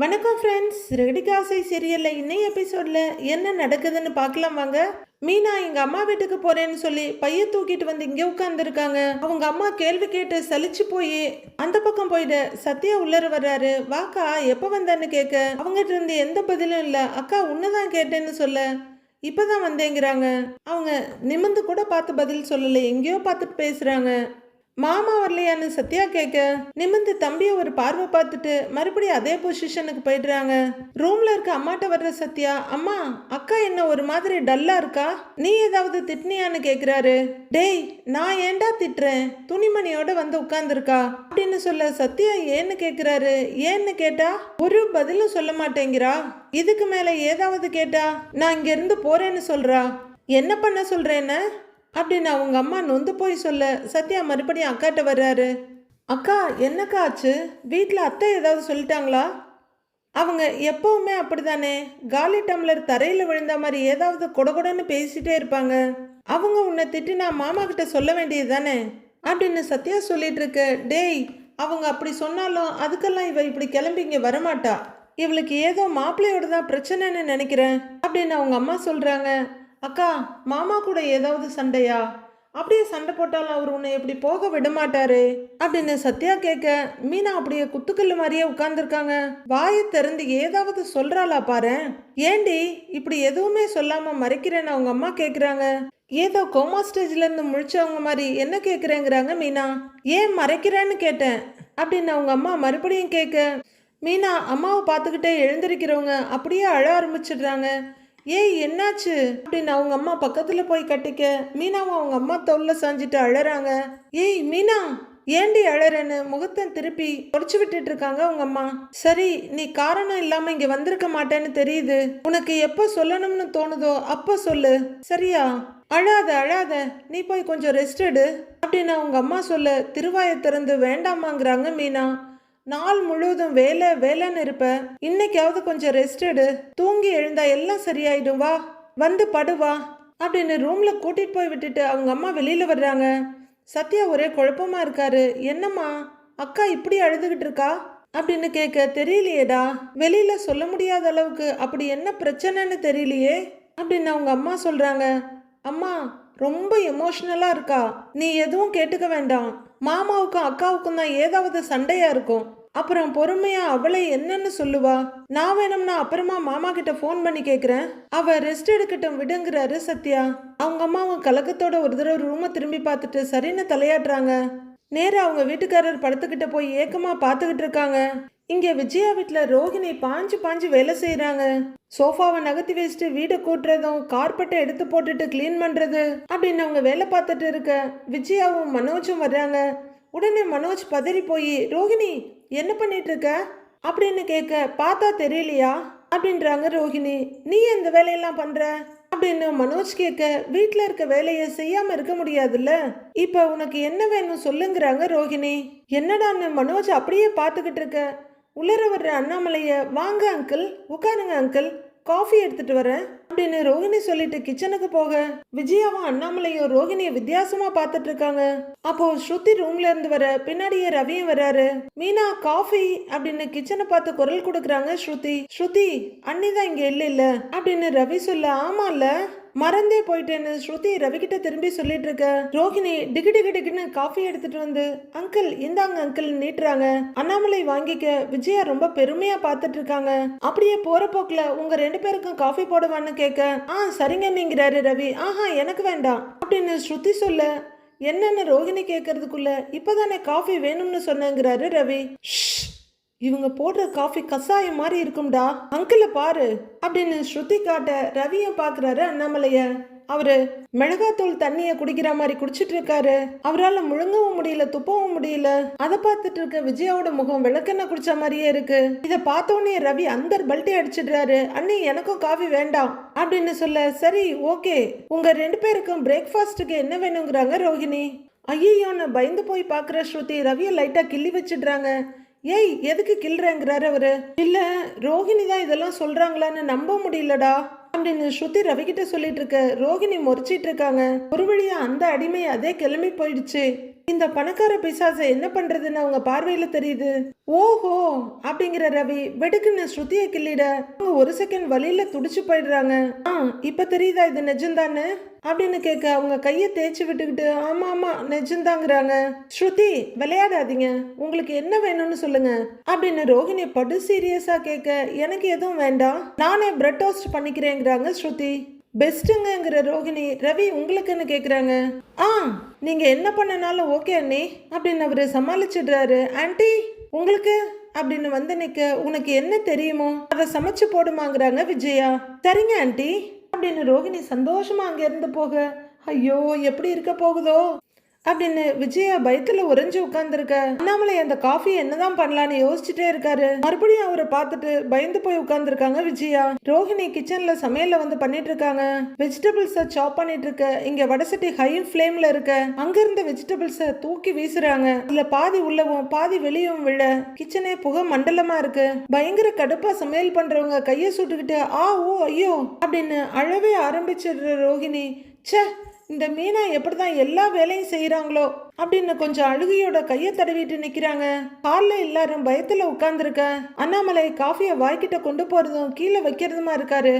வணக்கம் ஃப்ரெண்ட்ஸ் ரெடிகாசை சீரியலில் இன்னைய எபிசோட்ல என்ன நடக்குதுன்னு பார்க்கலாம் வாங்க. மீனா எங்கள் அம்மா வீட்டுக்கு போகிறேன்னு சொல்லி பைய தூக்கிட்டு வந்து இங்கே உட்காந்துருக்காங்க அவங்க அம்மா கேள்வி கேட்டு சலிச்சு போய் அந்த பக்கம் போயிட. சத்யா உள்ளர வர்றாரு. வாக்கா எப்போ வந்தான்னு கேட்க அவங்ககிட்ட இருந்து எந்த பதிலும் இல்லை. அக்கா உன்னதான் கேட்டேன்னு சொல்ல. இப்போதான் வந்தேங்கிறாங்க. அவங்க நிமிந்து கூட பார்த்து பதில் சொல்லலை. எங்கேயோ பார்த்துட்டு பேசுகிறாங்க மாமா வரலையான்னு சத்யா கேட்க நிமிந்து தம்பியை ஒரு பார்வை பார்த்துட்டு மறுபடியும் அதே பொசிஷனுக்கு போயிடுறாங்க. ரூம்ல இருக்க அம்மாட்ட வர்ற சத்யா அம்மா அக்கா என்ன ஒரு மாதிரி டல்லா இருக்கா? நீ ஏதாவது திட்டினியான்னு கேக்குறாரு. டேய் நான் ஏன்டா திட்டுறேன்? துணிமணியோட வந்து உட்கார்ந்துருக்கா? அப்படின்னு சொல்ல சத்யா ஏன்னு கேக்குறாரு. ஏன்னு கேட்டா ஒரு பதிலும் சொல்ல மாட்டேங்கிறா. இதுக்கு மேல ஏதாவது கேட்டா நான் இங்க இருந்து போறேன்னு சொல்றா. என்ன பண்ண சொல்றேன்னு? அப்படின்னு அவங்க அம்மா நொந்து போய் சொல்ல சத்யா மறுபடியும் அக்காட்ட வர்றாரு. அக்கா என்னக்கா ஆச்சு? வீட்டில் அத்தை ஏதாவது சொல்லிட்டாங்களா? அவங்க எப்போவுமே அப்படிதானே. காலி டம்ளர் தரையில் விழுந்த மாதிரி ஏதாவது கொடகொடன்னு பேசிட்டே இருப்பாங்க. அவங்க உன்னை திட்டினா மாமா கிட்ட சொல்ல வேண்டியது தானே அப்படின்னு சத்யா சொல்லிட்டு இருக்க. டேய் அவங்க அப்படி சொன்னாலும் அதுக்கெல்லாம் இவ இப்படி கிளம்பி இங்கே வரமாட்டா. இவளுக்கு ஏதோ மாப்பிள்ளையோட தான் பிரச்சனைன்னு நினைக்கிறேன். அப்படின்னு அவங்க அம்மா சொல்கிறாங்க அக்கா மாமா கூட ஏதாவது சண்டையா? அப்படியே சண்டை போட்டாலும் அவர் உன்னை எப்படி போக விட மாட்டாரு அப்படின்னு சத்யா கேட்க மீனா அப்படியே குத்துக்கல்லு மாதிரியே உட்கார்ந்துருக்காங்க. வாயை திறந்து ஏதாவது சொல்றாளா பாரு. ஏண்டி இப்படி எதுவுமே சொல்லாம மறைக்கிறேன்னு அவங்க அம்மா கேக்குறாங்க. ஏதோ கோமா ஸ்டேஜ்ல இருந்து முழிச்சவங்க மாதிரி என்ன கேக்குறேங்கிறாங்க மீனா. ஏன் மறைக்கிறேன்னு கேட்டேன் அப்படின்னு அவங்க அம்மா மறுபடியும் கேட்க மீனா அம்மாவை பார்த்துக்கிட்டே எழுந்திருக்கிறவங்க அப்படியே அழ ஆரம்பிச்சிடுறாங்க. ஏய் என்னாச்சு? அப்படின்னு அவங்க அம்மா பக்கத்தில் போய் கட்டிக்க. மீனாவும் அவங்க அம்மா தொல்லை சாஞ்சிட்டு அழறாங்க. ஏய் மீனா ஏண்டி அழறேன்னு முகத்தை திருப்பி தொடச்சு விட்டுட்டு இருக்காங்க உங்க அம்மா. சரி நீ காரணம் இல்லாம இங்க வந்திருக்க மாட்டேன்னு தெரியுது. உனக்கு எப்போ சொல்லணும்னு தோணுதோ அப்போ சொல்லு. சரியா? அழாத அழாத. நீ போய் கொஞ்சம் ரெஸ்ட் எடு. அப்படின்னு அவங்க அம்மா சொல்ல திருவாயை திறந்து வேண்டாமாங்கிறாங்க மீனா. நாள் முழுவதும் வேலை வேலைன்னு இருப்ப. இன்னைக்காவது கொஞ்சம் ரெஸ்ட் எடு. தூங்கி எழுந்தா எல்லாம் சரியாயிடும். வா வந்து படுவா அப்படின்னு ரூம்ல கூட்டிட்டு போய் விட்டுட்டு அவங்க அம்மா வெளியில வர்றாங்க. சத்யா ஒரே குழப்பமா இருக்காரு. என்னம்மா அக்கா இப்படி அழுதுகிட்டு இருக்கா? அப்படின்னு கேட்க தெரியலையேடா. வெளியில சொல்ல முடியாத அளவுக்கு அப்படி என்ன பிரச்சனைன்னு தெரியலையே அப்படின்னு அவங்க அம்மா சொல்றாங்க. அம்மா ரொம்ப எமோஷ்னலா இருக்கா. நீ எதுவும் கேட்டுக்க வேண்டாம். மாமாவுக்கும் அக்காவுக்கும் தான் ஏதாவது சண்டையா இருக்கும். அப்புறம் பொறுமையா அவளை என்னன்னு சொல்லுவா? நான் வேணும்னா அப்புறமா மாமா கிட்ட ஃபோன் பண்ணி கேக்குறேன். அவ ரெஸ்ட் எடுக்கட்டும் விடுங்கிறாரு சத்யா. அவங்க அம்மா அவங்க கலக்கத்தோட ஒரு தடவை ரூமை திரும்பி பார்த்துட்டு சரின்னு தலையாட்டுறாங்க. நேராக அவங்க வீட்டுக்காரர் படுத்துக்கிட்ட போய் ஏக்கமா பார்த்துக்கிட்டு இருக்காங்க. இங்க விஜயா வீட்டில் ரோஹிணி பாஞ்சு பாஞ்சு வேலை செய்யறாங்க சோஃபாவை நகர்த்தி வச்சுட்டு வீடை கூட்டுறதும் கார்பெட்டை எடுத்து போட்டுட்டு க்ளீன் பண்றது அப்படின்னு அவங்க வேலை பார்த்துட்டு இருக்க விஜயாவும் மனோஜும் வர்றாங்க. உடனே மனோஜ் பதறி போய் ரோஹிணி என்ன பண்ணிட்டு இருக்க அப்படின்னு கேட்க பார்த்தா தெரியலையா? அப்படின்றாங்க ரோஹிணி. நீ எந்த வேலையெல்லாம் பண்ற? அப்படின்னு மனோஜ் கேட்க வீட்டில் இருக்க வேலையை செய்யாம இருக்க முடியாதுல்ல? இப்ப உனக்கு என்ன வேணும் சொல்லுங்கிறாங்க ரோஹிணி. என்னடான்னு மனோஜ் அப்படியே பார்த்துக்கிட்டு இருக்க. உள்ளர வர்ற அண்ணாமலைய வாங்க அங்கிள் உட்காருங்க அங்கிள் காஃபி எடுத்துட்டு வரேன். அப்படின்னு ரோகிணி சொல்லிட்டு கிச்சனுக்கு போக விஜயாவும் அண்ணாமலையும் ரோகிணியை வித்தியாசமா பார்த்துட்டு இருக்காங்க. அப்போ ஸ்ருதி ரூம்ல இருந்து வர பின்னாடியே ரவியும் வராரு. மீனா காஃபி அப்படின்னு கிச்சனை பார்த்து குரல் கொடுக்குறாங்க ஸ்ருதி. ஸ்ருதி அண்ணி தான் இங்க இல்ல இல்ல. அப்படின்னு ரவி சொல்ல ஆமால மறந்தே போயிட்டேன்னு ஸ்ருதி ரவிக்கிட்ட திரும்பி சொல்லிட்டு இருக்க ரோஹிணி டிகு டிகு டிகுன்னு காஃபி எடுத்துட்டு வந்து அங்கிள் இந்தாங்க அங்கிள் நீட்டுறாங்க. அண்ணாமலை வாங்கிக்க விஜயா ரொம்ப பெருமையா பார்த்துட்டு இருக்காங்க அப்படியே போற போக்குல உங்க ரெண்டு பேருக்கும் காஃபி போடுவான்னு கேட்க ஆ சரிங்க நீங்கிறாரு ரவி. ஆஹா எனக்கு வேண்டாம். அப்படின்னு ஸ்ருதி சொல்ல என்னன்னு ரோஹிணி கேட்கறதுக்குள்ள இப்பதானே காஃபி வேணும்னு சொன்னங்கிறாரு ரவி. "ஷ், இவங்க போடுற காஃபி கசாயம் மாதிரி இருக்கும்டா. அங்கிளை பாரு. அப்படின்னு ஸ்ருதி காட்ட ரவியை பார்க்குறாரு அண்ணாமலைய. அவரு மிளகாத்தூள் தண்ணியை குடிக்கிற மாதிரி குடிச்சிட்டு இருக்காரு. அவரால் முழுங்கவும் முடியல துப்பவும் முடியல. அதை பார்த்துட்டு இருக்க விஜயாவோட முகம் விளக்கெண்ணெய் குடிச்ச மாதிரியே இருக்கு. இதை பார்த்தோன்னே ரவி அந்த பல்ட்டி அடிச்சிடுறாரு. அண்ணி எனக்கும் காஃபி வேண்டாம். அப்படின்னு சொல்ல சரி ஓகே. உங்க ரெண்டு பேருக்கும் பிரேக்ஃபாஸ்ட்டுக்கு என்ன வேணுங்கிறாங்க ரோஹிணி. ஐயோன்னு பயந்து போய் பார்க்குற ஸ்ருதி ரவியை லைட்டாக கிள்ளி வச்சிடுறாங்க. ஏய் எதுக்கு கில்றேங்கிறாரு அவரு? இல்ல ரோஹிணி தான் இதெல்லாம் சொல்றாங்களான்னு நம்ப முடியலடா. அப்படின்னு ஸ்ருதி ரவிக்கிட்ட சொல்லிட்டு இருக்க. ரோஹிணி முறைச்சிட்டு இருக்காங்க. ஒரு வழியா அந்த அடிமை அதே கிளம்பி போயிடுச்சு. இந்த பணக்கார பிசாசை என்ன பண்றதுன்னு அவங்க பார்வையில தெரியுது. ஓஹோ அப்படிங்கிற ரவி வெடுக்குன்னு ஸ்ருதியை கிள்ளிட அவங்க ஒரு செகண்ட் வழியில துடிச்சு போயிடுறாங்க. ஆ இப்ப தெரியுதா இது நிஜம்தானு அப்படின்னு கேட்க அவங்க கையை தேய்ச்சி விட்டுக்கிட்டு ஆமா ஆமா நிஜம்தாங்கிறாங்க ஸ்ருதி விளையாடாதீங்க. உங்களுக்கு என்ன வேணும்னு சொல்லுங்க. அப்படின்னு ரோஹிணி படு சீரியஸா கேட்க எனக்கு எதுவும் வேண்டாம். நானே பிரெட் டோஸ்ட் பண்ணிக்கிறேங்கிறாங்க ஸ்ருதி. பெஸ்ட்டுங்கிற ரோஹிணி ரவி உங்களுக்குன்னு கேட்குறாங்க ஆ நீங்கள் என்ன பண்ணனாலும் ஓகே அண்ணி அப்படின்னு அவர் சமாளிச்சிடுறாரு. ஆண்டி உங்களுக்கு? அப்படின்னு வந்து நிற்க உனக்கு என்ன தெரியுமோ? அதை சமைச்சு போடுமாங்கிறாங்க விஜயா. சரிங்க ஆண்டி அப்படின்னு ரோஹிணி சந்தோஷமா அங்கேருந்து போக ஐயோ எப்படி இருக்க போகுதோ? அப்படின்னு விஜயா பயத்துல உறைஞ்சு உட்கார்ந்துருக்க. அண்ணாமலை அந்த காஃபி என்னதான் பண்ணலான்னு யோசிச்சுட்டே இருக்காரு. மறுபடியும் அவரை பார்த்துட்டு பயந்து போய் உட்கார்ந்துருக்காங்க விஜயா. ரோஹிணி கிச்சன்ல சமையல்ல வந்து பண்ணிட்டு இருக்காங்க. வெஜிடபிள்ஸை சாப் பண்ணிட்டு இருக்க. இங்க வடசட்டி ஹை ஃப்ளேம்ல இருக்க. அங்க இருந்த வெஜிடபிள்ஸை தூக்கி வீசுறாங்க. இதுல பாதி உள்ளவும் பாதி வெளியவும் விழ. கிச்சனே புகை மண்டலமா இருக்கு. பயங்கர கடுப்பா சமையல் பண்றவங்க கையை சுட்டுக்கிட்டு ஆ ஓ ஐயோ அப்படின்னு அழவே ஆரம்பிச்சிடுற ரோஹிணி. ச்சே இந்த மீனா எப்படிதான் எல்லா வேலையும் செய்கிறாங்களோ அப்படின்னு கொஞ்சம் அழுகையோட கையை தடவிட்டு நிற்கிறாங்க காலில் எல்லாரும் பயத்தில் உட்காந்துருக்க அண்ணாமலை காஃபியை வாய்க்கிட்ட கொண்டு போகிறதும் கீழே வைக்கிறதுமா இருக்காரு.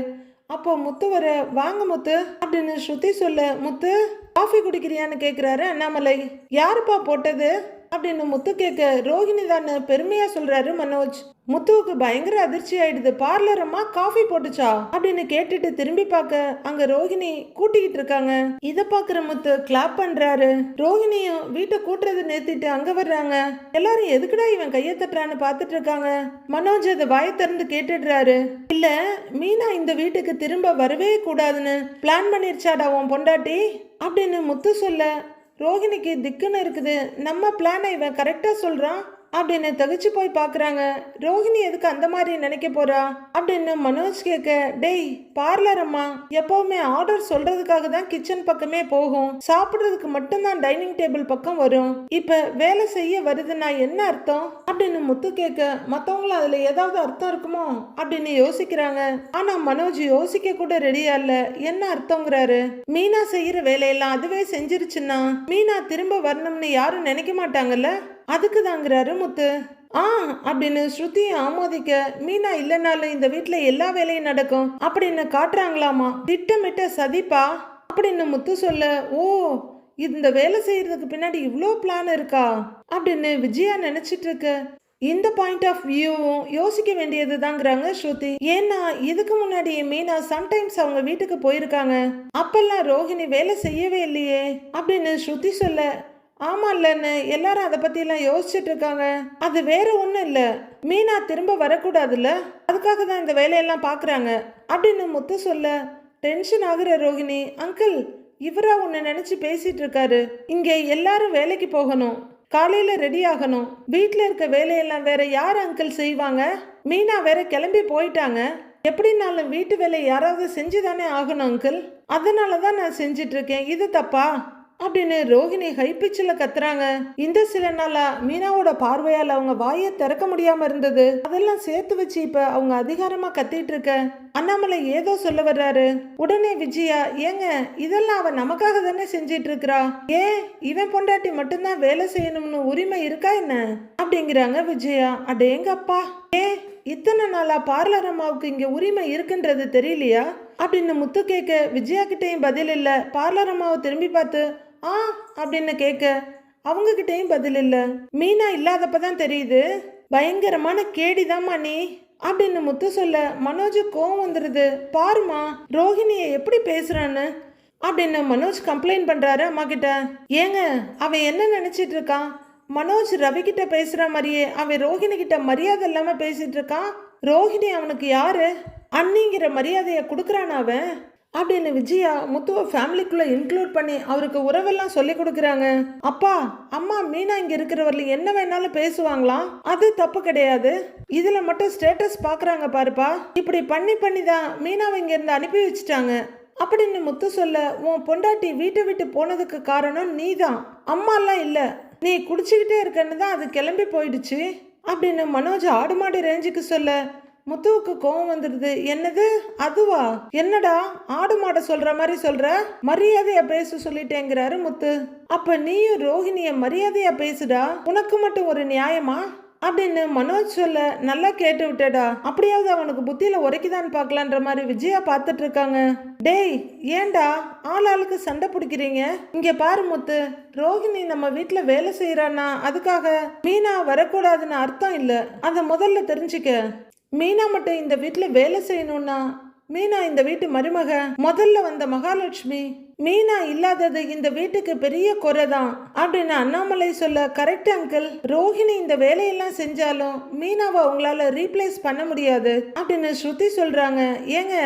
அப்போ முத்து வர வாங்க முத்து அப்படின்னு ஸ்ருதி சொல்ல முத்து காஃபி குடிக்கிறியான்னு கேட்குறாரு அண்ணாமலை. யாருப்பா போட்டது? அப்படின்னு முத்து கேட்க ரோஹிணி தான் பெருமையா சொல்றாரு மனோஜ். முத்துவுக்கு பயங்கர அதிர்ச்சி ஆயிடுது. பார்லர் அம்மா காஃபி போட்டுச்சா? அப்படின்னு கேட்டுட்டு திரும்பி பார்க்க அங்க ரோஹிணி கூட்டிக்கிட்டு இருக்காங்க. இத பாக்குற முத்து கிளாப் பண்றாரு. ரோஹிணியும் வீட்டை கூட்டுறது நிறுத்திட்டு அங்க வர்றாங்க. எல்லாரும் எதுக்குடா இவன் கைய தட்டுறான்னு பாத்துட்டு இருக்காங்க. மனோஜ் அதை வாயை திறந்து கேட்டுடுறாரு. இல்ல மீனா இந்த வீட்டுக்கு திரும்ப வரவே கூடாதுன்னு பிளான் பண்ணிருச்சாடா உன் பொண்டாட்டி? அப்படின்னு முத்து சொல்ல ரோஹிணிக்கு திக்குன்னு இருக்குது. நம்ம பிளானை இவன் கரெக்டாக சொல்கிறான் அப்படின்னு தவிச்சு போய் பார்க்குறாங்க. ரோஹிணி எதுக்கு அந்த மாதிரி நினைக்க போறா? அப்படின்னு மனோஜ் கேட்க டேய் பார்லர் அம்மா எப்பவுமே ஆர்டர் சொல்றதுக்காக தான் கிச்சன் பக்கமே போகும். சாப்பிட்றதுக்கு மட்டும்தான் டைனிங் டேபிள் பக்கம் வரும். இப்ப வேலை செய்ய வருதுன்னா என்ன அர்த்தம்? அப்படின்னு முத்து கேட்க மத்தவங்களும் அதுல ஏதாவது அர்த்தம் இருக்குமோ? அப்படின்னு யோசிக்கிறாங்க. ஆனா மனோஜ் யோசிக்க கூட ரெடியா இல்ல. என்ன அர்த்தங்கிறாரு? மீனா செய்யற வேலையெல்லாம் அதுவே செஞ்சிருச்சுன்னா மீனா திரும்ப வரணும்னு யாரும் நினைக்க மாட்டாங்கல்ல? அதுக்கு தாங்கிறாரு முத்து. ஆ அப்படின்னு ஸ்ருதி ஆமோதிக்க மீனா இல்லைனாலும் இந்த வீட்டில் எல்லா வேலையும் நடக்கும். அப்படின்னு காட்டுறாங்களாமா? திட்டமிட்ட சதிப்பா? அப்படின்னு முத்து சொல்ல ஓ இந்த வேலை செய்யறதுக்கு பின்னாடி இவ்வளோ பிளான் இருக்கா? அப்படின்னு விஜயா நினைச்சிட்டு இருக்க. இந்த பாயிண்ட் ஆஃப் வியூவும் யோசிக்க வேண்டியது தாங்கிறாங்க ஸ்ருதி. ஏன்னா இதுக்கு முன்னாடி மீனா சம்டைம்ஸ் அவங்க வீட்டுக்கு போயிருக்காங்க. அப்பெல்லாம் ரோஹிணி வேலை செய்யவே இல்லையே அப்படின்னு ஸ்ருதி சொல்ல ஆமா இல்லைன்னு. எல்லாரும் அதை பற்றிலாம் யோசிச்சுட்டு இருக்காங்க. அது வேற ஒன்றும் இல்லை. மீனா திரும்ப வரக்கூடாதுல்ல? அதுக்காக தான் இந்த வேலையெல்லாம் பார்க்குறாங்க. அப்படின்னு முத்து சொல்ல டென்ஷன் ஆகுற ரோகிணி. அங்கிள் இவரா உன்னை நினைச்சு பேசிட்டு இருக்காரு. இங்கே எல்லாரும் வேலைக்கு போகணும். காலையில ரெடி ஆகணும். வீட்டில் இருக்க வேலையெல்லாம் வேற யார் அங்கிள் செய்வாங்க? மீனா வேற கிளம்பி போயிட்டாங்க. எப்படினாலும் வீட்டு வேலை யாராவது செஞ்சு தானே ஆகணும் அங்கிள் அதனால தான் நான் செஞ்சிட்டு இருக்கேன். இது தப்பா? அப்படின்னு ரோஹிணி ஹை பிச்சில் கத்துறாங்க. இந்த சில நாளா மீனாவோட பார்வையால் அவங்க வாயை திறக்க முடியாம இருந்தது. அதெல்லாம் சேர்த்து வச்சு இப்ப அவங்க அதிகாரமா கத்திட்டு இருக்க. அண்ணாமலை ஏதோ சொல்ல வர்றாரு. உடனே விஜயா ஏங்க இதெல்லாம் அவன் நமக்காக தானே செஞ்சிட்டு இருக்கிறா? ஏன் இவன் பொண்டாட்டி மட்டும்தான் வேலை செய்யணும்னு உரிமை இருக்கா என்ன? அப்படிங்கிறாங்க விஜயா. அடேங்கப்பா ஏ இத்தனை நாளா பார்லர் அம்மாவுக்கு இங்க உரிமை இருக்குன்றது தெரியலையா? அப்படின்னு முத்து கேட்க விஜயா கிட்டேயும் பதில் இல்ல. பார்லர் அம்மாவை திரும்பி பார்த்து ஆ அப்படின்னு கேட்க அவங்கக்கிட்டேயும் பதில் இல்லை. மீனா இல்லாதப்ப தான் தெரியுது. பயங்கரமான கேடிதாம்மா நீ அப்படின்னு முத்து சொல்ல மனோஜ் கோவம் வந்துடுது பாருமா ரோஹிணியை எப்படி பேசுறான்னு. அப்படின்னு மனோஜ் கம்ப்ளைண்ட் பண்றாரு அம்மா கிட்ட. ஏங்க அவன் என்ன நினைச்சிட்டு இருக்கான்? மனோஜ் ரவி கிட்ட பேசுற மாதிரியே அவன் ரோஹிணி கிட்ட மரியாதை இல்லாம பேசிட்டு இருக்கான்? ரோஹிணி அவனுக்கு யாரு? அண்ணிங்கிற மரியாதையை கொடுக்குறான் அவன்? அப்படின்னு விஜயா முத்துவ ஃபேமிலிக்குள்ளே இன்க்ளூட் பண்ணி அவருக்கு உறவெல்லாம் சொல்லி கொடுக்குறாங்க. அப்பா அம்மா மீனா இங்கே இருக்கிறவர்ல என்ன வேணாலும் பேசுவாங்களாம் அது தப்பு கிடையாது. இதில் மட்டும் ஸ்டேட்டஸ் பார்க்குறாங்க பாருப்பா. இப்படி பண்ணி பண்ணி தான் மீனாவை இங்கேருந்து அனுப்பி வச்சுட்டாங்க. அப்படின்னு முத்து சொல்ல உன் பொண்டாட்டி வீட்டை விட்டு போனதுக்கு காரணம் நீ தான் அம்மாலாம் இல்லை. நீ குடிச்சுக்கிட்டே இருக்கன்னு தான் அது கிளம்பி போயிடுச்சு. அப்படின்னு மனோஜ் ஆடு மாடு ரேஞ்சுக்கு சொல்ல முத்துவுக்கு கோவம் வந்துடுது. என்னது? அதுவா? என்னடா? ஆடு மாட சொல்ற மாதிரி சொல்ற? மரியாதையா பேச சொல்லிட்டேங்கிறாரு முத்து. அப்ப நீயும் ரோஹிணிய மரியாதையா பேசுடா? உனக்கு மட்டும் ஒரு நியாயமா? அப்படின்னு மனோஜ் சொல்ல நல்லா கேட்டு விட்டடா. அப்படியாவது அவனுக்கு புத்தியில உரைக்குதான்னு பார்க்கலான்ற மாதிரி விஜயா பார்த்துட்டு இருக்காங்க. டேய் ஏன்டா? ஆள் ஆளுக்கு சண்டை பிடிக்கிறீங்க? இங்க பாரு முத்து. ரோஹிணி நம்ம வீட்டுல வேலை செய்யறானா அதுக்காக மீனா வரக்கூடாதுன்னு அர்த்தம் இல்ல. அத முதல்ல தெரிஞ்சுக்க. மீனா மட்டும் இந்த வீட்டில் வேலை செய்யணும்னா? மீனா இந்த வீட்டு மருமக? முதல்ல வந்த மகாலட்சுமி மீனா இல்லாதது இந்த வீட்டுக்கு பெரிய குறை தான் அப்படின்னு அண்ணாமலை சொல்ல கரெக்ட் அங்கிள் ரோஹிணி இந்த வேலையெல்லாம் செஞ்சாலும் மீனாவை உங்களால ரீப்ளேஸ் பண்ண முடியாது அப்படின்னு ஸ்ருதி சொல்றாங்க. ஏங்க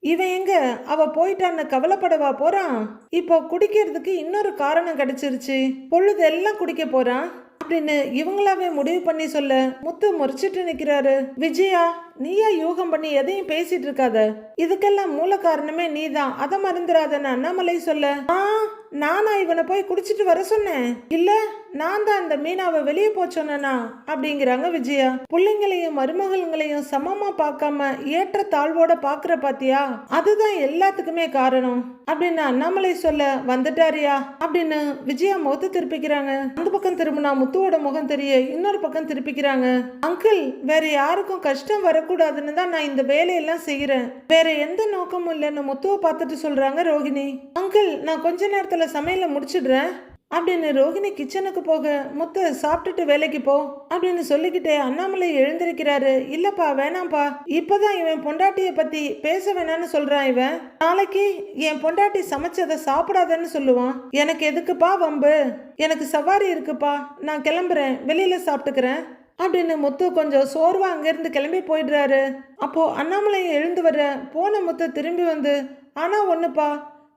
இவன் எங்க? அவ போயிட்டான்னு கவலைப்படவா போறான்? இப்போ குடிக்கிறதுக்கு இன்னொரு காரணம் கிடைச்சிருச்சு. பொழுது எல்லாம் குடிக்க போறான்? அப்படின்னு இவங்களாவே முடிவு பண்ணி சொல்ல முத்து முறிச்சிட்டு நிக்கிறாரு. விஜயா நீயா யூகம் பண்ணி எதையும் பேசிட்டு இருக்காத. இதுக்கெல்லாம் மூல காரணமே நீதான். அதை மறந்துடாதன்னு அண்ணாமலை சொல்ல. ஆ நானா இவனை போய் குடிச்சிட்டு வர சொன்னேன். இல்ல நான் தான் இந்த மீனாவை வெளியே போ சொன்னேனா? அப்படிங்கிறாங்க விஜயா. பிள்ளைங்களையும் மருமகள்களையும் சமமா பார்க்காம ஏற்ற தாழ்வோட பாக்குற பாத்தியா? அதுதான் எல்லாத்துக்குமே காரணம். அப்படின்னு அண்ணாமலை சொல்ல வந்துட்டாரியா? அப்படின்னு விஜயா முகத்தை திருப்பிக்கிறாங்க. அந்த பக்கம் திரும்பினா முத்துவோட முகம் தெரிய இன்னொரு பக்கம் திருப்பிக்கிறாங்க. அங்கிள் வேற யாருக்கும் கஷ்டம் வரக்கூடாதுன்னு தான் நான் இந்த வேலையெல்லாம் செய்கிறேன் வேற எந்த நோக்கமும் இல்லைன்னு முத்துவை பார்த்துட்டு சொல்றாங்க ரோகிணி. அங்கிள் நான் கொஞ்ச நேரத்தில் சமையலை முடிச்சிடுறேன். அப்படின்னு ரோகிணி கிச்சனுக்கு போக முத்து சாப்பிட்டுட்டு வேலைக்கு போ அப்படின்னு சொல்லிக்கிட்டே அண்ணாமலை எழுந்திருக்கிறாரு. இல்லப்பா வேணாம்ப்பா. இப்பதான் இவன் பொண்டாட்டிய பத்தி பேச வேணாம்னு சொல்றான் இவன். நாளைக்கு என் பொண்டாட்டி சமைச்சதை சாப்பிடாதன்னு சொல்லுவான். எனக்கு எதுக்குப்பா வம்பு? எனக்கு சவாரி இருக்குப்பா. நான் கிளம்புறேன். வெளியில சாப்பிட்டுக்கிறேன். அப்படின்னு முத்து கொஞ்சம் சோர்வாக அங்கேருந்து கிளம்பி போயிடுறாரு. அப்போது அண்ணாமலை எழுந்து வர போன முத்து திரும்பி வந்து ஆனால் ஒன்றுப்பா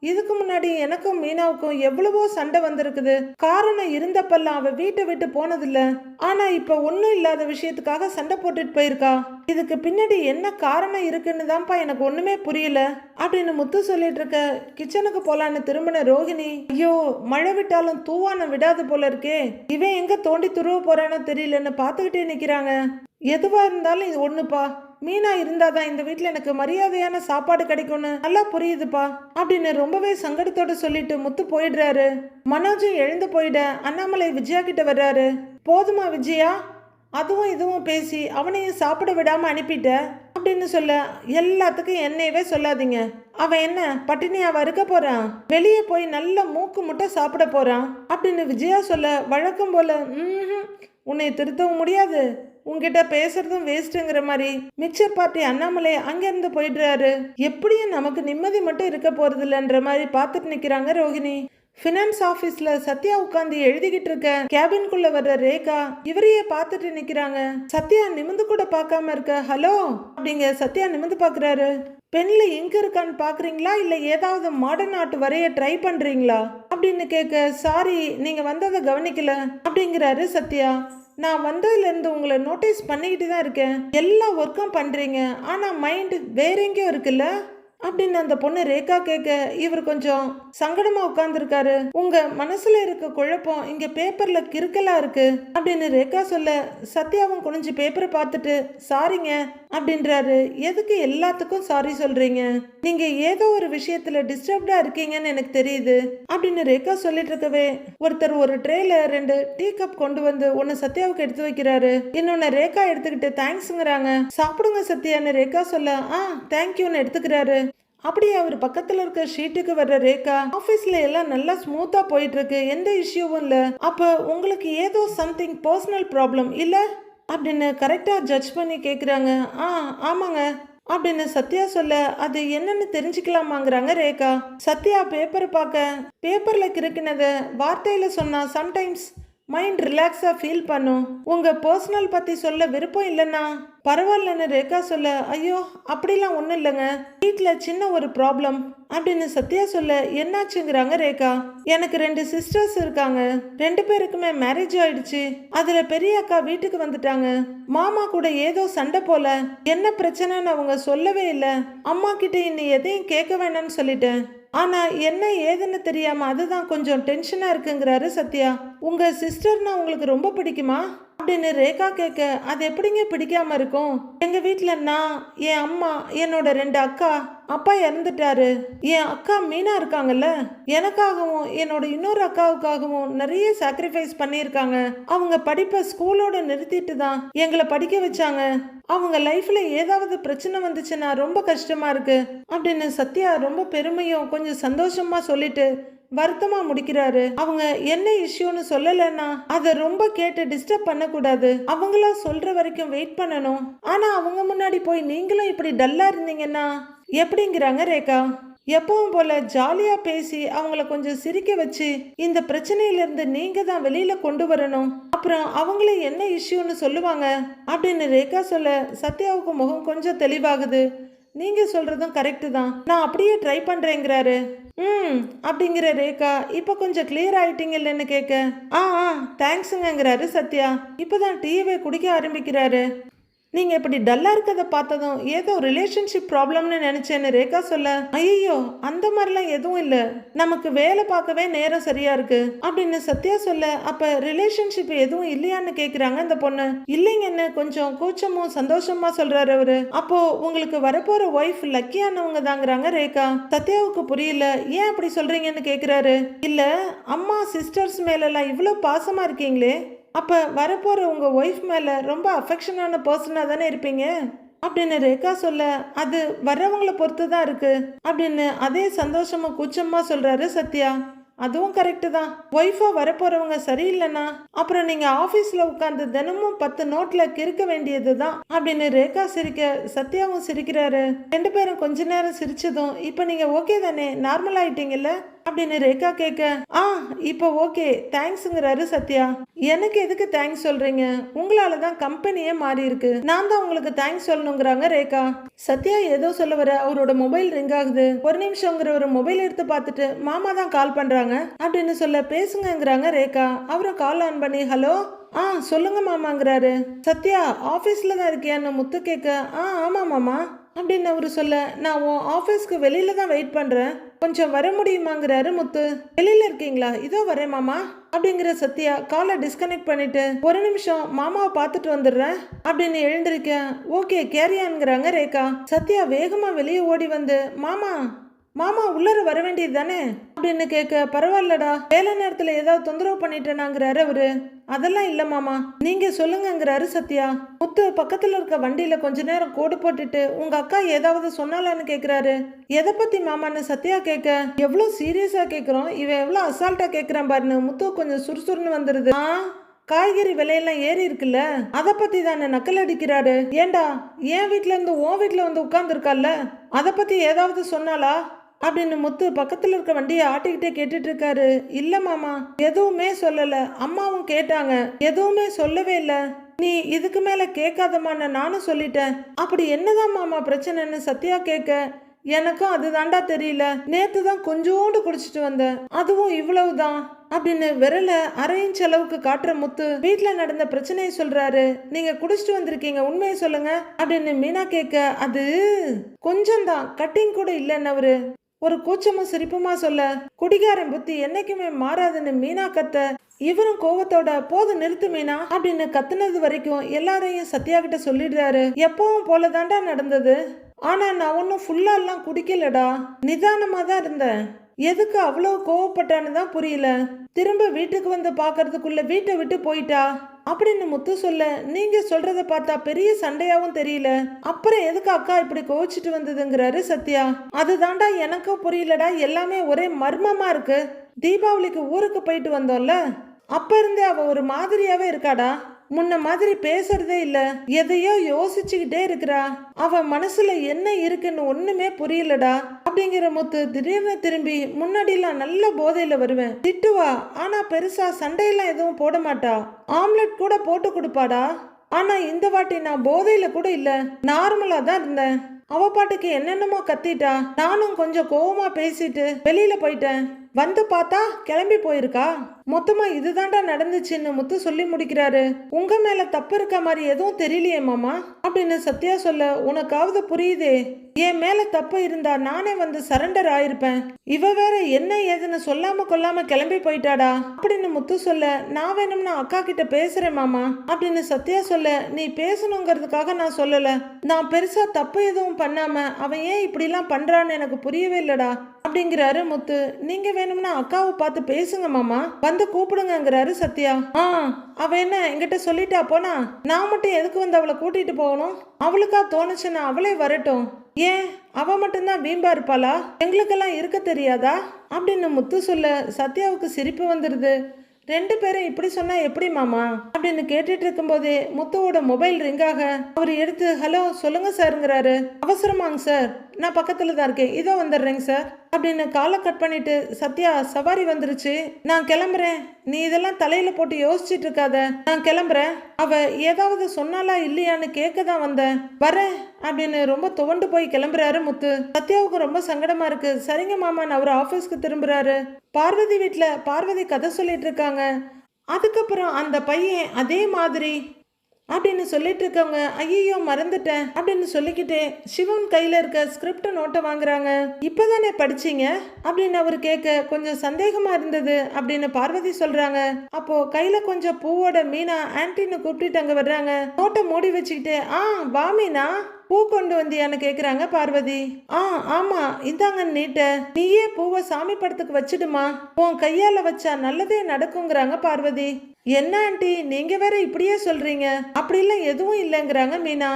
இதுக்கு முன்னாடி எனக்கும் மீனாவுக்கும் எவ்வளவோ சண்டை வந்திருக்குது. காரணம் இருந்தப்பெல்லாம் அவ வீட்டை விட்டு போனதில்ல. ஆனா இப்ப ஒன்றும் இல்லாத விஷயத்துக்காக சண்டை போட்டுட்டு போயிருக்கா. இதுக்கு பின்னாடி என்ன காரணம் இருக்குன்னு தான்ப்பா எனக்கு ஒண்ணுமே புரியல. அப்படின்னு முத்து சொல்லிட்டு இருக்க கிச்சனுக்கு போலான்னு திரும்பின ரோகிணி ஐயோ மழை விட்டாலும் தூவான விடாது போல இருக்கே. இவன் எங்க தோண்டி துருவ போறானோ தெரியலன்னு பார்த்துக்கிட்டே நிக்கிறாங்க. எதுவா இருந்தாலும் இது ஒண்ணுப்பா. மீனா இருந்தாதான் இந்த வீட்டில் எனக்கு மரியாதையான சாப்பாடு கிடைக்கும்னு நல்லா புரியுதுப்பா. அப்படின்னு ரொம்பவே சங்கடத்தோட சொல்லிட்டு முத்து போயிடுறாரு. மனோஜும் எழுந்து போயிட அண்ணாமலை விஜயா கிட்ட வர்றாரு. போதுமா விஜயா? அதுவும் இதுவும் பேசி அவனையும் சாப்பிட விடாம அனுப்பிட்ட அப்படின்னு சொல்ல எல்லாத்துக்கும் என்னையவே சொல்லாதீங்க. அவன் என்ன பட்டினியாவா இருக்க போறான்? வெளியே போய் நல்ல மூக்கு முட்டை சாப்பிட போறான் அப்படின்னு விஜயா சொல்ல வழக்கம் போல "ம்ஹும், உன்னை திருத்தவும் முடியாது. உங்ககிட்ட பேசுறதும் வேஸ்ட்டுங்கிற மாதிரி. மிக்சர் பார்ட்டி அண்ணாமலை அங்கிருந்து போயிடுறாரு. எப்படியும் நமக்கு நிம்மதி மட்டும் இருக்க போறது இல்லைன்ற மாதிரி பார்த்துட்டு நிக்கிறாங்க ரோகிணி ஃபினான்ஸ் ஆஃபீஸில் சத்யா உட்காந்து எழுதிக்கிட்டு இருக்க கேபின்குள்ள வர்ற ரேகா இவரையே பார்த்துட்டு நிக்கிறாங்க. சத்யா நிமிந்து கூட பார்க்காம இருக்க ஹலோ அப்படிங்க சத்யா நிமிந்து பார்க்கறாரு. பெண்ணில் எங்க இருக்கான்னு பாக்குறீங்களா இல்ல ஏதாவது மாடர்ன் ஆர்ட் வரைய ட்ரை பண்றீங்களா? அப்படின்னு கேட்க சாரி நீங்க வந்ததை கவனிக்கல அப்படிங்கிறாரு சத்யா. நான் வந்ததுலேருந்து உங்களை நோட்டீஸ் பண்ணிக்கிட்டு தான் இருக்கேன். எல்லா ஒர்க்கும் பண்ணுறீங்க ஆனால் மைண்டு வேற எங்கேயோ இருக்குல்ல? அப்படின்னு அந்த பொண்ணு ரேகா கேட்க இவர் கொஞ்சம் சங்கடமா உட்கார்ந்துருக்காரு. உங்க மனசுல இருக்க குழப்பம் இங்க பேப்பர்ல கிறுக்கலா இருக்கு. அப்படின்னு ரேகா சொல்ல சத்யாவும் குனிஞ்சு பேப்பரை பார்த்துட்டு சாரிங்க அப்படின்றாரு. எதுக்கு எல்லாத்துக்கும் சாரி சொல்றீங்க? நீங்க ஏதோ ஒரு விஷயத்துல டிஸ்டர்ப்டா இருக்கீங்கன்னு எனக்கு தெரியுது அப்படின்னு ரேகா சொல்லிட்டு இருக்கவே ஒருத்தர் ஒரு ட்ரேல ரெண்டு டீ கப் கொண்டு வந்து ஒன்னு சத்யாவுக்கு எடுத்து வைக்கிறாரு. இன்னொன்னு ரேகா எடுத்துக்கிட்டு தேங்க்ஸ்ங்கிறாங்க சாப்பிடுங்க சத்யான்னு ரேகா சொல்ல ஆ தேங்க்யூன்னு எடுத்துக்கிறாரு. அப்படியே அவர் பக்கத்துல இருக்க ஷீட்டுக்கு வர்ற ரேகா ஆபீஸ்ல எல்லாம் நல்லா ஸ்மூத்தா போயிட்டு இருக்கு எந்த இஷ்யூவும் இல்ல. அப்ப உங்களுக்கு ஏதோ சம்திங் பர்சனல் ப்ராப்ளம் இல்ல? அப்படின்னு கரெக்டா ஜட்ஜ் பண்ணி கேக்குறாங்க. ஆ ஆமாங்க. அப்படின்னு சத்யா சொல்ல அது என்னன்னு தெரிஞ்சுக்கலாமாங்கிறாங்க ரேகா. சத்யா பேப்பர் பார்க்க பேப்பர்ல கிறுக்கினத வார்த்தையில சொன்னா சம்டைம்ஸ் மைண்ட் ரிலாக்ஸாக ஃபீல் பண்ணும். உங்கள் பர்சனல் பற்றி சொல்ல விருப்பம் இல்லைன்னா பரவாயில்லன்னு ரேகா சொல்ல ஐயோ அப்படிலாம் ஒன்றும் இல்லைங்க. வீட்டில் சின்ன ஒரு ப்ராப்ளம் அப்படின்னு சத்யா சொல்ல என்னாச்சுங்கிறாங்க ரேகா. எனக்கு ரெண்டு சிஸ்டர்ஸ் இருக்காங்க. ரெண்டு பேருக்குமே மேரேஜ் ஆயிடுச்சு. அதுல பெரிய அக்கா வீட்டுக்கு வந்துட்டாங்க. மாமா கூட ஏதோ சண்டை போல. என்ன பிரச்சனைன்னு அவங்க சொல்லவே இல்லை. அம்மா கிட்ட இன்னும் எதையும் கேட்க வேணாம்னு சொல்லிட்டேன். ஆனால் என்ன ஏதுன்னு தெரியாமல் அதுதான் கொஞ்சம் டென்ஷனாக இருக்குங்கிறாரு சத்யா. உங்கள் சிஸ்டர்னா உங்களுக்கு ரொம்ப பிடிக்குமா? அப்படின்னு ரேகா கேட்க அது எப்படிங்க பிடிக்காம இருக்கும்? எங்க வீட்டில் நான் என் அம்மா என்னோட ரெண்டு அக்கா அப்பா இறந்துட்டாரு. என் அக்கா மீனா இருக்காங்கல்ல எனக்காகவும் என்னோட இன்னொரு அக்காவுக்காகவும் நிறைய சாக்ரிஃபைஸ் பண்ணியிருக்காங்க. அவங்க படிப்பை ஸ்கூலோட நிறுத்திட்டு தான் எங்களை படிக்க வச்சாங்க. அவங்க லைஃப்ல ஏதாவது பிரச்சனை வந்துச்சுன்னா ரொம்ப கஷ்டமா இருக்கு. அப்படின்னு சத்யா ரொம்ப பெருமையும் கொஞ்சம் சந்தோஷமா சொல்லிட்டு வருத்தமா முடிக்கிறாரு. அவங்க என்ன இஷ்யூன்னு சொல்லலைன்னா அதை ரொம்ப கேட்டு டிஸ்டர்ப் பண்ணக்கூடாது. அவங்களா சொல்ற வரைக்கும் வெயிட் பண்ணணும். ஆனா அவங்க முன்னாடி போய் நீங்களும் இப்படி டல்லா இருந்தீங்கன்னா எப்படிங்கிறாங்க ரேகா. எப்பவும் போல ஜாலியா பேசி அவங்கள கொஞ்சம் சிரிக்க வச்சு இந்த பிரச்சனையில இருந்து நீங்க தான் வெளியில கொண்டு வரணும். அப்புறம் அவங்களே என்ன இஷ்யூன்னு சொல்லுவாங்க? அப்படின்னு ரேகா சொல்ல சத்யாவுக்கு முகம் கொஞ்சம் தெளிவாகுது. நீங்க சொல்றதும் கரெக்டு தான். நான் அப்படியே ட்ரை பண்றேங்கிறாரு. ம் அப்படிங்கிற ரேகா இப்போ கொஞ்சம் கிளியர் ஆயிட்டீங்கல்லன்னு கேட்க ஆ ஆ தேங்க்ஸுங்கிறாரு சத்யா. இப்போதான் டீவே குடிக்க ஆரம்பிக்கிறாரு. நீங்கள் இப்படி டல்லாக இருக்கிறத பார்த்ததும் ஏதோ ரிலேஷன்ஷிப் ப்ராப்ளம்னு நினச்சேன்னு ரேகா சொல்ல ஐயோ அந்த மாதிரிலாம் எதுவும் இல்லை. நமக்கு வேலை பார்க்கவே நேரம் சரியா இருக்கு. அப்படின்னு சத்யா சொல்ல அப்போ ரிலேஷன்ஷிப் எதுவும் இல்லையான்னு கேட்குறாங்க அந்த பொண்ணு. இல்லைங்கன்னு கொஞ்சம் கூச்சமும் சந்தோஷமா சொல்றாரு அவரு. அப்போ உங்களுக்கு வரப்போற ஒய்ஃப் லக்கியானவங்க தாங்கிறாங்க ரேகா. சத்யாவுக்கு புரியல ஏன் அப்படி சொல்றீங்கன்னு கேட்குறாரு இல்லை அம்மா சிஸ்டர்ஸ் மேலெல்லாம் இவ்வளோ பாசமாக இருக்கீங்களே. அப்போ வரப்போகிற உங்கள் ஒய்ஃப் மேலே ரொம்ப அஃபெக்ஷனான பர்சனாக தானே இருப்பீங்க? அப்படின்னு ரேகா சொல்ல அது வர்றவங்களை பொறுத்து தான் இருக்குது அப்படின்னு அதே சந்தோஷமாக கூச்சமாக சொல்கிறாரு சத்யா. அதுவும் கரெக்டு தான். ஒய்ஃபாக வரப்போகிறவங்க சரியில்லைன்னா அப்புறம் நீங்கள் ஆஃபீஸில் உட்காந்து தினமும் பத்து நோட்டில் கிறுக்க வேண்டியது தான் அப்படின்னு ரேகா சிரிக்க சத்யாவும் சிரிக்கிறாரு. ரெண்டு பேரும் கொஞ்ச நேரம் சிரிச்சதும் இப்போ நீங்கள் ஓகே தானே? நார்மல் ஆயிட்டீங்கல்ல? அப்படின்னு ரேகா கேட்க ஆ இப்போ ஓகே தேங்க்ஸுங்கிறாரு சத்யா. எனக்கு எதுக்கு தேங்க்ஸ் சொல்றீங்க? உங்களால தான் கம்பெனியே மாறி இருக்கு நான் தான் உங்களுக்கு தேங்க்ஸ் சொல்லணுங்கிறாங்க ரேகா. சத்யா ஏதோ சொல்ல வர அவரோட மொபைல் ரிங் ஆகுது. ஒரு நிமிஷங்கிற ஒரு மொபைல் எடுத்து பார்த்துட்டு மாமா தான் கால் பண்றாங்க. அப்படின்னு சொல்ல பேசுங்கங்கிறாங்க ரேகா. அவரும் கால் ஆன் பண்ணி ஹலோ ஆ சொல்லுங்க மாமாங்கிறாரு. சத்யா ஆஃபீஸில் தான் இருக்கியான்னு முத்து கேட்க ஆ ஆமாம் மாமா. அப்படின்னு அவர் சொல்ல நான் உன் ஆஃபீஸ்க்கு வெளியில தான் வெயிட் பண்ணுறேன் கொஞ்சம் வர முடியுமாங்கிறாரு முத்து. வெளியில இருக்கீங்களா? இதோ வரேன் மாமா. அப்படிங்கிற சத்யா காலை டிஸ்கனெக்ட் பண்ணிட்டு ஒரு நிமிஷம் மாமாவை பார்த்துட்டு வந்துடுறேன் அப்படின்னு எழுந்திருக்கேன் ஓகே கேரியான்ங்கிறாங்க ரேகா. சத்யா வேகமா வெளியே ஓடி வந்து மாமா மாமா உள்ளர வர வேண்டியது தானே? அப்படின்னு கேட்க பரவாயில்லடா. வேலை நேரத்துல ஏதாவது தொந்தரவு பண்ணிட்டேனாங்கிறாரு அவரு. அதெல்லாம் இல்ல மாமா. நீங்க சொல்லுங்கங்கிறாரு சத்யா. முத்து பக்கத்துல இருக்க வண்டியில கொஞ்ச நேரம் கோடு போட்டுட்டு உங்க அக்கா ஏதாவது சொன்னாலான்னு கேக்குறாரு. எதை பத்தி மாமான்னு சத்யா கேட்க எவ்வளவு சீரியஸா கேக்குறோம். இவன் எவ்வளவு அசால்ட்டா கேக்குறான் பாருன்னு முத்து கொஞ்சம் சுறுசுறுன்னு வந்துருது. ஆ காய்கறி விலையெல்லாம் ஏறி இருக்குல்ல? அதை பத்தி தானே நக்கல் அடிக்கிறாரு. ஏண்டா என் வீட்டுல இருந்து உன் வீட்டுல வந்து உட்கார்ந்துருக்கால அதை பத்தி ஏதாவது சொன்னாலா அப்படின்னு முத்து பக்கத்தில் இருக்க வண்டியை ஆட்டிக்கிட்டே கேட்டுட்டு இருக்காரு. இல்ல மாமா எதுவுமே சொல்லல. அம்மாவும் கேட்டாங்க. எதுவுமே சொல்லவே இல்லை. நீ இதுக்கு மேல கேட்காதமான நானும் சொல்லிட்டேன். அப்படி என்னதான் மாமா பிரச்சனைன்னு சத்யா கேட்க எனக்கும் அதுதான்டா தெரியல. நேத்து தான் கொஞ்சோண்டு குடிச்சிட்டு வந்தேன். அதுவும் இவ்வளவுதான். அப்படின்னு விரல அரை இன்ச் அளவுக்கு காட்டுற முத்து வீட்டில் நடந்த பிரச்சனையை சொல்றாரு. நீங்க குடிச்சிட்டு வந்திருக்கீங்க. உண்மையை சொல்லுங்க. அப்படின்னு மீனா கேட்க அது கொஞ்சம் தான் கட்டிங் கூட இல்லைன்னு அவரு ஒரு கூச்சமும் சிரிப்புமா சொல்ல குடிகாரன் புத்தி என்னைக்குமே மாறாதுன்னு மீனா கத்த இவரும் கோவத்தோட போது நிறுத்து மீனா அப்படின்னு கத்துனது வரைக்கும் எல்லாரையும் சத்யா கிட்ட சொல்லிடுறாரு. எப்பவும் போலதான்டா நடந்தது. ஆனா நான் ஒன்றும் ஃபுல்லா எல்லாம் குடிக்கலடா. நிதானமா தான் இருந்தேன். எதுக்கு அவ்வளோ கோவப்பட்டான்னு தான் புரியல. திரும்ப வீட்டுக்கு வந்து பார்க்கறதுக்குள்ள வீட்டை விட்டு போயிட்டா? அப்படின்னு முத்து சொல்ல நீங்க சொல்றத பார்த்தா பெரிய சண்டையாவும் தெரியல. அப்புறம் எதுக்கு அக்கா இப்படி கோவிச்சிட்டு வந்ததுங்கிறாரு சத்யா. அதுதான்டா எனக்கும் புரியலடா எல்லாமே ஒரே மர்மமா இருக்கு. தீபாவளிக்கு ஊருக்கு போயிட்டு வந்தோம்ல? அப்ப இருந்தே அவ ஒரு மாதிரியாவே இருக்காடா. முன்ன மாதிரி பேசுறதே இல்ல. எதையோ யோசிச்சுக்கிட்டே இருக்கிறா. அவ மனசுல என்ன இருக்குன்னு ஒண்ணுமே புரியலடா. அப்படிங்கிற முத்து திடீர்னு திரும்பி முன்னாடிலாம் நல்ல போதையில வருவேன். திட்டுவா? ஆனா பெருசா சண்டையெல்லாம் எதுவும் போட மாட்டா. ஆம்லெட் கூட போட்டு கொடுப்பாடா? ஆனா இந்த வாட்டி நான் போதையில கூட இல்ல. நார்மலா தான் இருந்தேன். அவ பாட்டுக்கு என்னென்னமோ கத்திட்டா. நானும் கொஞ்சம் கோவமா பேசிட்டு வெளியில போயிட்டேன். வந்து பார்த்தா கிளம்பி போயிருக்கா? மொத்தமா இதுதான்டா நடந்துச்சுன்னு முத்து சொல்லி முடிக்கிறாரு. உங்க மேல தப்பு இருக்க மாதிரி எதுவும் தெரியலையே மாமா? அப்படின்னு சத்யா சொல்ல உனக்காவது புரியுதே. என் மேல தப்பு இருந்தா நானே வந்து சரண்டர் ஆயிருப்பேன். இவ வேற என்ன ஏதுன்னு சொல்லாம கொல்லாம கிளம்பி போயிட்டாடா. அப்படின்னு முத்து சொல்ல நான் வேணும்னா அக்கா கிட்ட பேசுறேன் மாமா. அப்படின்னு சத்யா சொல்ல நீ பேசணுங்கிறதுக்காக நான் சொல்லல. நான் பெருசா தப்பு எதுவும் பண்ணாம அவன் ஏன் இப்படிலாம் பண்றான்னு எனக்கு புரியவே இல்லடா. அப்படிங்கிறாரு முத்து நீங்க வேணும்னா அக்காவை பார்த்து பேசுங்க மாமா. வந்து கூப்பிடுங்கங்கிறாரு சத்யா. ஆ அவ என்ன என்கிட்ட சொல்லிட்டா போனா? நான் மட்டும் எதுக்கு வந்து அவளை கூட்டிட்டு போகணும்? அவளுக்கா தோணுச்சுன்னா அவளே வரட்டும். ஏன்? அவ மட்டும்தான் வீம்பா இருப்பாளா? எங்களுக்கெல்லாம் இருக்க தெரியாதா? அப்படின்னு முத்து சொல்ல சத்யாவுக்கு சிரிப்பு வந்துடுது ரெண்டு பேரும் இப்படி சொன்னா எப்படி மாமா? அப்படின்னு கேட்டுட்டு இருக்கும்போதே முத்துவோட மொபைல் ரிங்காக அவர் எடுத்து ஹலோ சொல்லுங்க சார்ங்கிறாரு. அவசரமாங்க சார். நான் பக்கத்தில் தான் இருக்கேன். இதோ வந்துடுறேங்க சார் அப்படின்னு காலை கட் பண்ணிட்டு சத்யா சவாரி வந்துருச்சு. நான் கிளம்புறேன். நீ இதெல்லாம் தலையில போட்டு யோசிச்சிட்டு இருக்காத. நான் கிளம்புறேன். அவ ஏதாவது சொன்னாலா இல்லையான்னு கேட்க தான் வந்தேன். வரேன் அப்படின்னு ரொம்ப துவண்டு போய் கிளம்புறாரு முத்து. சத்யாவுக்கு ரொம்ப சங்கடமா இருக்கு. சரிங்க மாமான் அவர் ஆஃபீஸ்க்கு திரும்புறாரு. பார்வதி வீட்டில் பார்வதி கதை சொல்லிட்டு இருக்காங்க. அதுக்கப்புறம் அந்த பையன் அதே மாதிரி அப்படின்னு சொல்லிட்டு இருக்கவங்க ஐயோ மறந்துட்டேன் அப்படின்னு சொல்லிக்கிட்டே சிவன் கையில இருக்க ஸ்கிரிப்ட் நோட்டை வாங்குறாங்க. இப்பதானே படிச்சீங்க? அப்படின்னு அவர் கேட்க கொஞ்சம் சந்தேகமா இருந்தது அப்படின்னு பார்வதி சொல்றாங்க. அப்போ கையில கொஞ்சம் பூவோட மீனா ஆன்டின்னு கூப்பிட்டுட்டு அங்க வர்றாங்க. நோட்டை மூடி வச்சுக்கிட்டு ஆ வா மீனா பூ கொண்டு வந்தியான்னு கேக்குறாங்க பார்வதி. ஆ ஆமா இந்தாங்க நீட்ட. நீயே பூவை சாமி படத்துக்கு வச்சிடுமா. உன் கையால வச்சா நல்லதே நடக்குங்கிறாங்க பார்வதி. என்ன ஆண்டி நீங்க வேற இப்படியே சொல்றீங்க? அப்படிலாம் எதுவும் இல்லைங்கிறாங்க மீனா.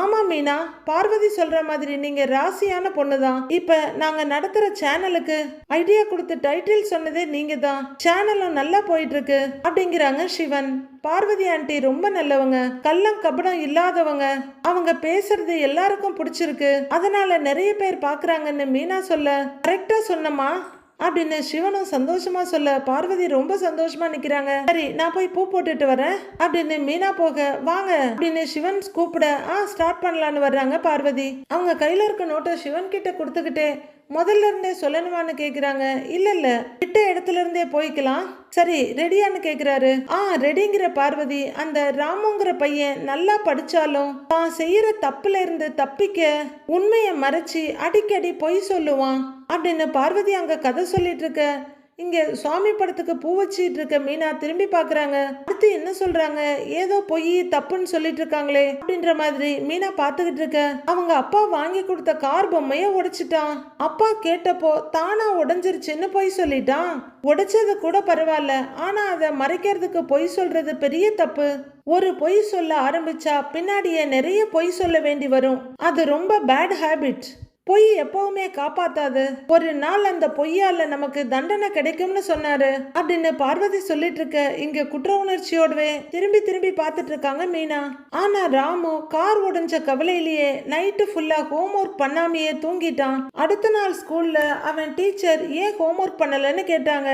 ஆமா மீனா பார்வதி சொல்ற மாதிரி நீங்க ராசியான பொண்ணு தான் இப்ப நாங்க நடத்துற சேனலுக்கு ஐடியா கொடுத்து டைட்டில் சொன்னதே நீங்க தான் சேனலும் நல்லா போயிட்டு இருக்கு அப்படிங்கிறாங்க சிவன். பார்வதி ஆண்டி ரொம்ப நல்லவங்க கள்ளம் கபடம் இல்லாதவங்க. அவங்க பேசுறது எல்லாருக்கும் பிடிச்சிருக்கு. அதனால நிறைய பேர் பாக்குறாங்கன்னு மீனா சொல்ல கரெக்டா சொன்னமா அப்படின்னு சிவனும் சந்தோஷமா சொல்ல பார்வதி ரொம்ப சந்தோஷமா நிக்கிறாங்க. சரி நான் போய் பூ போட்டுட்டு வரேன் அப்படின்னு மீனா போக வாங்க அப்படின்னு சிவன் கூப்பிட ஆ ஸ்டார்ட் பண்ணலான்னு வர்றாங்க பார்வதி. அவங்க கையில இருக்க நோட்டை சிவன் கிட்ட கொடுத்துக்கிட்டே முதல்ல இருந்தே சொல்லணுமான்னு கேக்குறாங்க. இல்ல இல்ல. விட்ட இடத்துல இருந்தே போய்க்கலாம். சரி ரெடியான்னு கேக்குறாரு. ஆ ரெடிங்கிற பார்வதி அந்த ராமுங்கிற பையன் நல்லா படிச்சாலும் தான் செய்யற தப்புல இருந்து தப்பிக்க உண்மையை மறைச்சி அடிக்கடி பொய் சொல்லுவான் அப்படின்னு பார்வதி அங்க கதை சொல்லிட்டு இருக்க இங்கே சுவாமி படத்துக்கு பூ வச்சிட்டு இருக்க மீனா திரும்பி பார்க்குறாங்க அடுத்து என்ன சொல்கிறாங்க ஏதோ பொய் தப்புன்னு சொல்லிட்டு இருக்காங்களே. அப்படின்ற மாதிரி மீனா பார்த்துக்கிட்டு இருக்க. அவங்க அப்பா வாங்கி கொடுத்த கார் பொம்மையை உடைச்சிட்டான். அப்பா கேட்டப்போ தானா உடஞ்சிருச்சுன்னு பொய் சொல்லிட்டான். உடைச்சது கூட பரவாயில்ல. ஆனால் அதை மறைக்கிறதுக்கு பொய் சொல்கிறது பெரிய தப்பு. ஒரு பொய் சொல்ல ஆரம்பிச்சா பின்னாடியே நிறைய பொய் சொல்ல வேண்டி வரும். அது ரொம்ப பேட் ஹேபிட் பொய் எப்பவுமே காப்பாத்தாது. ஒரு நாள் அந்த பொய்யால நமக்கு தண்டனை கிடைக்கும்னு சொன்னாரு. அப்படின்னு பார்வதி சொல்லிட்டு இருக்க இங்க குற்ற உணர்ச்சியோடவே திரும்பி திரும்பி பார்த்துட்டு இருக்காங்க மீனா. ஆனா ராமு கார் உடைஞ்ச கவலையிலேயே நைட்டு ஃபுல்லா ஹோம்ஒர்க் பண்ணாமையே தூங்கிட்டான். அடுத்த நாள் ஸ்கூல்ல அவன் டீச்சர் ஏன் ஹோம்ஒர்க் பண்ணலன்னு கேட்டாங்க.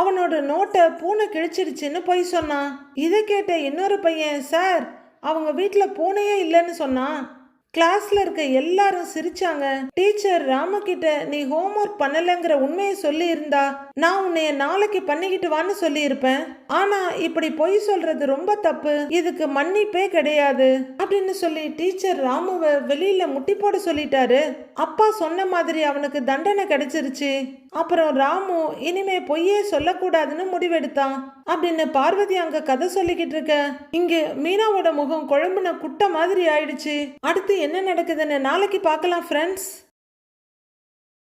அவனோட நோட்டை பூனை கிழிச்சிருச்சுன்னு பொய் சொன்னான். இதை கேட்ட இன்னொரு பையன் சார் அவங்க வீட்டில் பூனையே இல்லைன்னு சொன்னான். கிளாஸ்ல இருக்க எல்லாரும் சிரிச்சாங்க. டீச்சர் ராம கிட்ட நீ ஹோம்ஒர்க் பண்ணலங்கிற உண்மையை சொல்லி இருந்தா நான் உன்னைய நாளைக்கு பண்ணிக்கிட்டு வான்னு சொல்லியிருப்பேன். ஆனா இப்படி பொய் சொல்றது ரொம்ப தப்பு. இதுக்கு மன்னிப்பே கிடையாது. அப்படின்னு சொல்லி டீச்சர் ராமுவை வெளியில முட்டி போட சொல்லிட்டாரு. அப்பா சொன்ன மாதிரி அவனுக்கு தண்டனை கிடைச்சிருச்சு. அப்புறம் ராமு இனிமே பொய்யே சொல்லக்கூடாதுன்னு முடிவெடுத்தான். அப்படின்னு பார்வதி அங்க கதை சொல்லிக்கிட்டு இருக்க. இங்க மீனாவோட முகம் குழம்புன குட்டை மாதிரி ஆயிடுச்சு. அடுத்து என்ன நடக்குதுன்னு நாளைக்கு பார்க்கலாம் ஃப்ரெண்ட்ஸ்